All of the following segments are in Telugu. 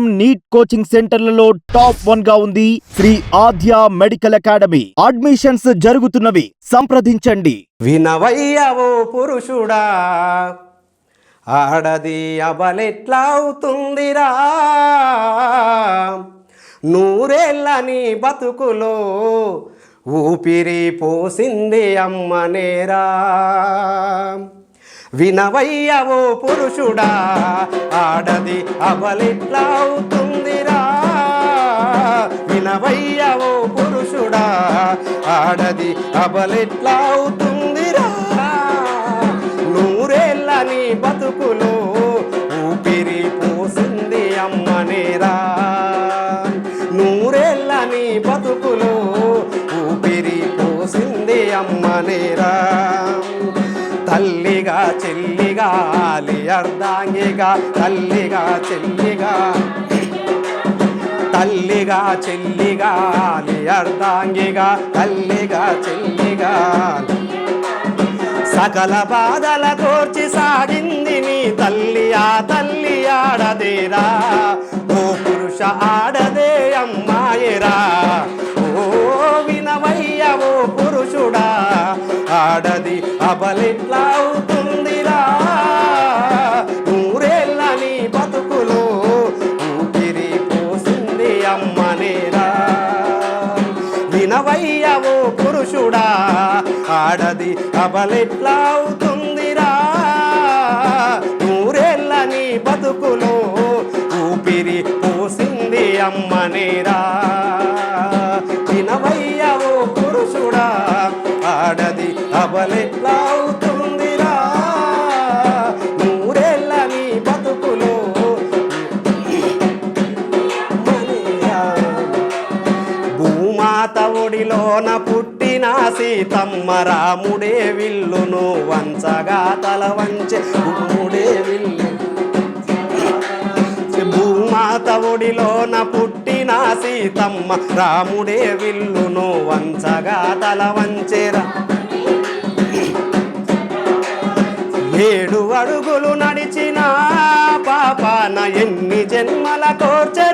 నీట్ కోచింగ్ సెంటర్లలో టాప్ వన్గా ఉంది Shri Aadya medical academy. Admissions జరుగుతున్నవి. సంప్రదించండి. వినవయ్యవో పురుషుడా ఆడది అబలెట్లా అవుతుందిరా నూరేళ్ళని బతుకులో ఊపిరి పోసింది అమ్మనేరా వినవయ్యవో పురుషుడా ఆడది అబలెట్లా అవుతుందిరా. వినవయ్యవో పురుషుడా ఆడది అబలెట్లా తల్లిగా ఆలి అర్ధాంగిగా తల్లిగా చెల్లిగా. తల్లిగా చెల్లిగా ఆలి అర్ధాంగిగా తల్లిగా చెల్లిగా. సకల బాధల కోర్చి సాగింది నీ తల్లియా తల్లి ఆడదేరా. ఓ పురుష ఆడ కబలెట్లా అవుతుందిరా? నూరేళ్ళ నీ బతుకులో ఊపిరి పోసింది అమ్మనేరా. వినవయ్యవో పురుషుడా ఆడది అబలెట్లా అవుతుందిరా. నూరేళ్ళ నీ బతుకులో భూమాత ఒడిలోన నా సీతమ్మ రాముడే విల్లును వంచగా తల వంచె. భూముడే విల్లు. భూమాత ఒడిలోన పుట్టిన సీతమ్మ రాముడే విల్లును వంచగా తల వంచెరా ఏడు అడుగులు నడిచిన పాపాన ఎన్ని జన్మల కోర్చే.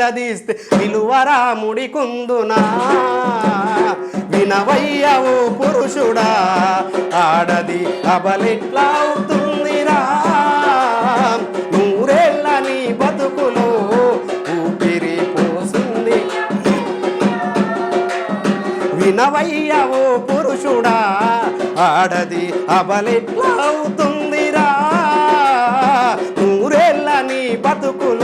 నిలదీస్తే విలువ రాముడి కుందునా. వినవయ్యవో పురుషుడా ఆడది అబలెట్లా అవుతుందిరా. నూరేళ్ళని బతుకులో ఊపిరి పోసింది. వినవయ్యవు పురుషుడా ఆడది అబలెట్లా అవుతుందిరా. నూరేళ్ళని బతుకులు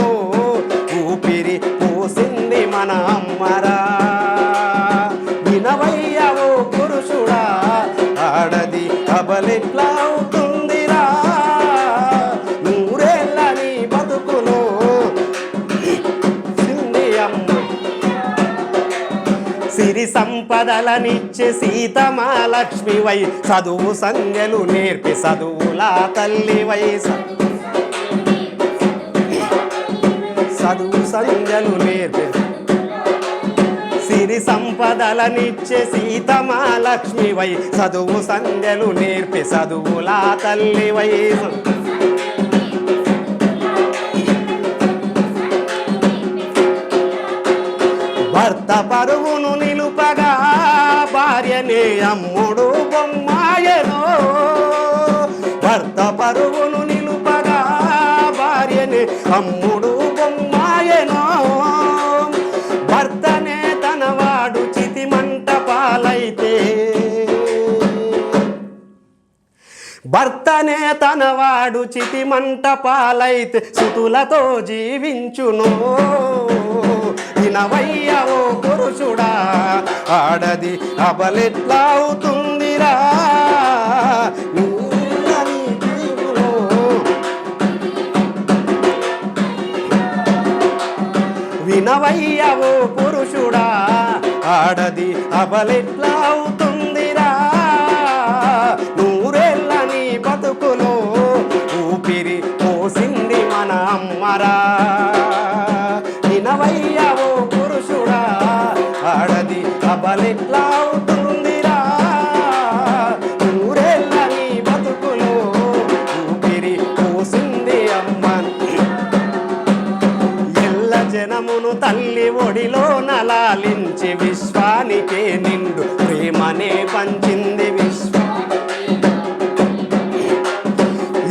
సంపదలనిచ్చే సీతమాలక్ష్మి వై చదువు సంగెలు నేర్పి చదువులా తల్లి వై చదువు సంగెలు నేర్పి సిరి సంపదలనిచ్చే సీతమాలక్ష్మి వై చదువు సంగలు నేర్పి చదువులా తల్లి భర్త పరువును నిలుపగా భార్యనే అమ్ముడు బొమ్మాయను. భర్త పరువును నిలుపగా భార్యనే అమ్ముడు బొమ్మాయను. భర్తనే తనవాడు చితిమంట పాలైతే. భర్తనే తనవాడు చితిమంట పాలైతే సుతులతో జీవించును. వినవయ్యవో పురుషుడా ఆడది అబలెట్లా అవుతుందిరా వినవయ్యా ఓ పురుషుడా ఆడది అబలెట్లా అవుతుంది అబలెట్లా అవుతుందిరా నూరేళ్ళ నీ బతుకులు ఊపిరి పోసింది అమ్మ. ఎల్ల జనమును తల్లి ఒడిలో నలాలించి విశ్వానికే నిండు ప్రేమనే పంచింది విశ్వ.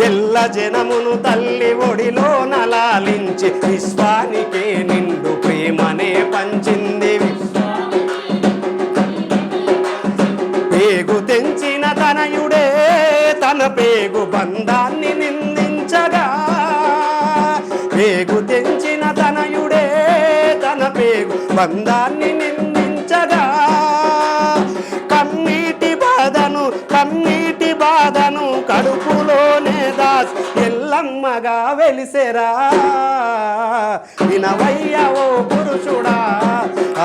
ఎల్ల జనమును తల్లి ఒడిలో నలాలించి విశ్వానికే నిండు బంధాన్ని నిందించగా. కన్నీటి బాధను కన్నీటి బాధను కడుపులోనే దాస్ ఎల్లమ్మగా వెలిసెరా. వినవయ్య ఓ పురుషుడా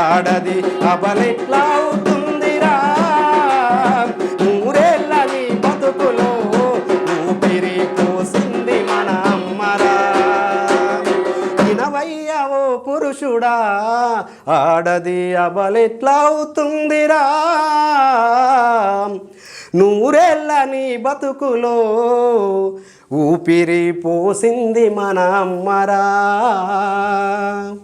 ఆడది అబలెట్లా అవుతుంది. ఆడది అవుతుందిరా నూరేళ్ళ నీ బతుకులో ఊపిరి పోసింది మన అమ్మరా.